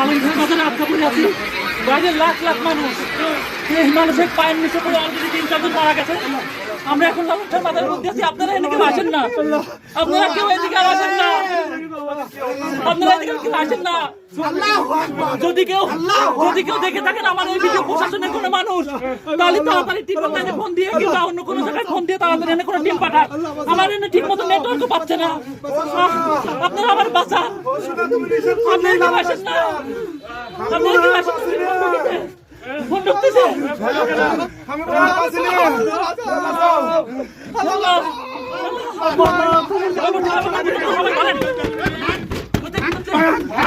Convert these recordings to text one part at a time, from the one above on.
আটকা পড়ে আছি। লাখ লাখ মানুষ। মানুষের পায়ের নিচে পড়ে অলরেডি তিন চারজন মারা গেছে। আমরা এখন লালনঘাট মাথার মধ্যে আছি, আপনারা এদিকে আসেন না। আপনারা কেউ এদিকে আসেন না। আপনারা এদিকে কেউ আসেন না যদি কেউ যদি কেউ দেখে থাকেন আমার এই ভিডিও প্রশাসনের কোনো মানুষ তাহলে তাড়াতাড়ি টিম লাইনে ফোন দিয়ে কিংবা অন্য কোনো জায়গায় ফোন দিয়ে তাড়াতাড়ি এনে কোনো টিম পাঠান আমার এনে ঠিক মতো নেটওয়ার্কও পাচ্ছে না আপনারা আমার বাঁচান আপনারা কেউ আসেন না আপনারা কেউ আসেন না ফোন ঢুকতেছে ভাগ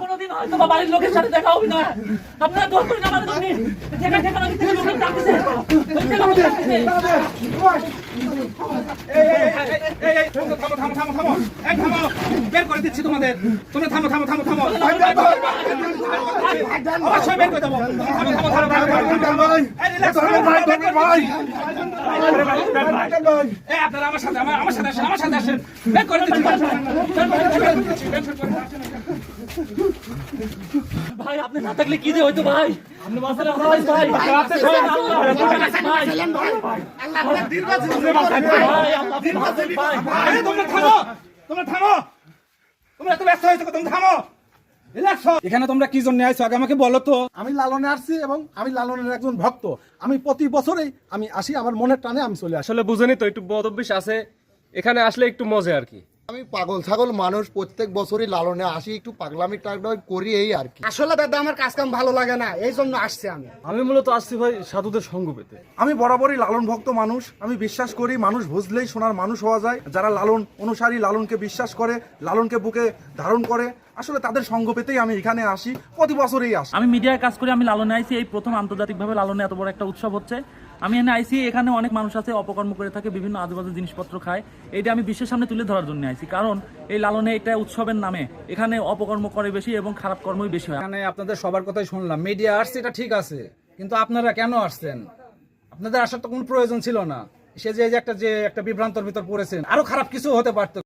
কোনোদিন হয়তো বা বাড়ির লোকের সাথে দেখা হবে না আপনারা দোষ করেন থামো জন্য থামো থামো থামো থেকে লোকের ডাকতেছে থামো থামো থামো থামো থামো থামো থামো, থামো, থামো, থামো, থামো। থামো থামো। বের করে দিচ্ছি তোমাদের তোমরা থামো থামো থামো থামো অবশ্যই বের করে দেবো আপনারা আমার সাথে আমার সাথে আসেন আমার সাথে আসেন বের করে। ভাই। আপনি না থাকলে কি যে হইতো ভাই তোমরা থামো। তোমরা এত ব্যস্ত হয়েছো তোমরা থামো। এখানে তোমরা কি জন্য আইছো? আগে আমাকে বলো তো। আমি লালনে আসছি এবং আমি লালনের একজন ভক্ত। আমি প্রতি বছরেই আমি আসি আমার মনের টানে আমি চলে আসি। আসলে বুঝেনি তো একটু বদ অভ্যেস আছে। এখানে আসলে একটু মজা আর কি। আমি পাগল ছাগল মানুষ প্রত্যেক বছরই লালনে আসি একটু পাগলামি টাগলামি করি এই আর কি। আসলে দাদা আমার কাজ কাম ভালো লাগে না এই জন্য আসছি আমি। আমি মূলত আসছি ভাই সাধুদের সঙ্গ পেতে। আমি বরাবরই লালন ভক্ত মানুষ আমি বিশ্বাস করি মানুষ বুঝলেই সোনার মানুষ হওয়া যায়। যারা লালন অনুসারী লালনকে বিশ্বাস করে লালনকে বুকে ধারণ করে আসলে তাদের সঙ্গ পেতেই আমি এখানে আসি প্রতি বছরই আসি। আমি মিডিয়ায় কাজ করি আমি লালনে আইসি এই প্রথম আন্তর্জাতিকভাবে লালনে এত বড় একটা উৎসব হচ্ছে। আমি এখানে আইসি এখানে অনেক মানুষ আছে, অপকর্ম করে থাকে, বিভিন্ন আজুবাজু জিনিসপত্র খায়। এইটা আমি বিশ্বের সামনে তুলে ধরার জন্য আইসি কারণ এই লালনে এটা উৎসবের নামে। এখানে অপকর্ম করে বেশি এবং খারাপ কর্মই বেশি হয়। এখানে আপনাদের সবার কথাই শুনলাম। মিডিয়া আসছে, এটা ঠিক আছে। কিন্তু আপনারা কেন আসছেন? আপনাদের আসার তো কোনো প্রয়োজন ছিল না। সে যে একটা যে একটা বিভ্রান্তর ভিতর পড়েছেন, আরও খারাপ কিছু হতে পারতো।